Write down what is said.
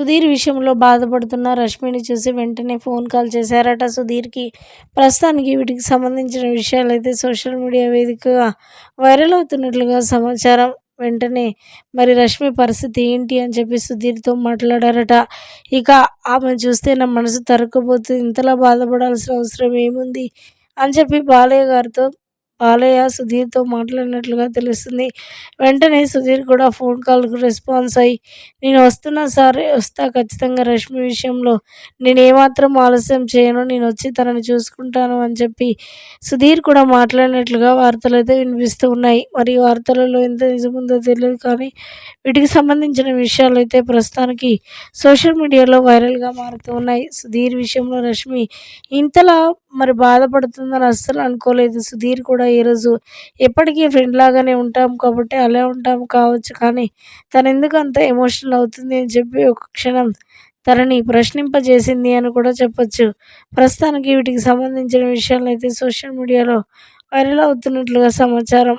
సుధీర్ విషయంలో బాధపడుతున్న రష్మిని చూసి వెంటనే ఫోన్ కాల్ చేశారట. సుధీర్కి ప్రస్తుతానికి వీటికి సంబంధించిన విషయాలైతే సోషల్ మీడియా వేదికగా వైరల్ అవుతున్నట్లుగా సమాచారం. వెంటనే మరి రష్మి పరిస్థితి ఏంటి అని చెప్పి సుధీర్తో మాట్లాడారట. ఇక ఆమె చూస్తే నా మనసు తరక్కుపోతుంది. ఇంతలా బాధపడాల్సిన అవసరం ఏముంది అని చెప్పి బాలయ్య గారితో బాలయ్య సుధీర్తో మాట్లాడినట్లుగా తెలుస్తుంది. వెంటనే సుధీర్ కూడా ఫోన్ కాల్కు రెస్పాన్స్ అయ్యి నేను వస్తున్నా సార్ వస్తా ఖచ్చితంగా రష్మి విషయంలో. నేను ఏమాత్రం ఆలస్యం చేయను నేను వచ్చి తనని చూసుకుంటాను అని చెప్పి సుధీర్ కూడా మాట్లాడినట్లుగా వార్తలు అయితే వినిపిస్తూ ఉన్నాయి. మరి వార్తలలో ఎంత నిజముందో తెలియదు కానీ వీటికి సంబంధించిన విషయాలు అయితే ప్రస్తుతానికి సోషల్ మీడియాలో వైరల్గా మారుతూ ఉన్నాయి. సుధీర్ విషయంలో రష్మి ఇంతలా మరి బాధపడుతుందని అస్సలు అనుకోలేదు. సుధీర్ కూడా ఈరోజు ఎప్పటికీ ఫ్రెండ్ లాగానే ఉంటాం కాబట్టి అలా ఉంటాం కావచ్చు కానీ తను ఎందుకు అంత ఎమోషనల్ అవుతుంది అని చెప్పి ఒక క్షణం తనని ప్రశ్నింపజేసింది అని కూడా చెప్పొచ్చు. ప్రస్తుతానికి వీటికి సంబంధించిన విషయాలు అయితే సోషల్ మీడియాలో వైరల్ అవుతున్నట్లుగా సమాచారం.